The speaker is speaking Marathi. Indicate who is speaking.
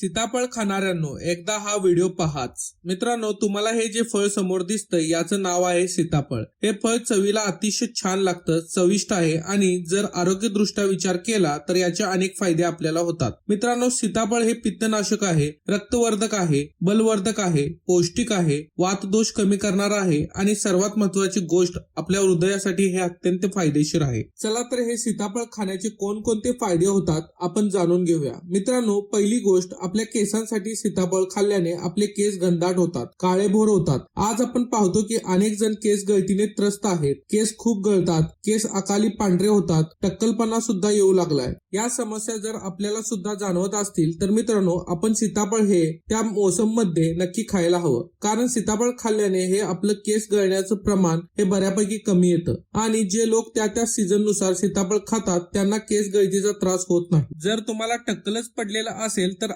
Speaker 1: सीताफळ खाणाऱ्यांनो एकदा हा व्हिडिओ पहाच. मित्रांनो तुम्हाला हे जे फळ समोर दिसतं याचं नाव आहे सीताफळ. हे फळ चवीला अतिशय छान लागतं चविष्ट आहे आणि जर आरोग्यदृष्ट्या विचार केला तर याचे अनेक फायदे आपल्याला होतात. मित्रांनो सीताफळ हे पित्तनाशक आहे रक्तवर्धक आहे बलवर्धक आहे पौष्टिक आहे वातदोष कमी करणार आहे आणि सर्वात महत्वाची गोष्ट आपल्या हृदयासाठी हे अत्यंत फायदेशीर आहे. चला तर हे सीताफळ खाण्याचे कोणकोणते फायदे होतात आपण जाणून घेऊया. मित्रांनो पहिली गोष्ट आपल्या केसांसाठी सीताफळ खाल्ल्याने आपले केस घनदाट होतात काळेभोर होतात. आज आपण पाहतो की अनेक जण केस गळतीने त्रस्त आहेत. केस खूप गळतात केस अकाली पांढरे होतात टक्कलपणा सुद्धा येऊ लागलाय. या समस्या जर आपल्याला सुद्धा जाणवत असतील तर मित्रांनो आपण सीताफळ हे त्या मोसममध्ये नक्की खायला हवं. कारण सीताफळ खाल्ल्याने हे आपलं केस गळण्याचं प्रमाण हे बऱ्यापैकी कमी येतं. आणि जे लोक त्या त्या सीझननुसार सीताफळ खातात त्यांना केस गळतीचा त्रास होत नाही. जर तुम्हाला टक्कलच पडलेला असेल तर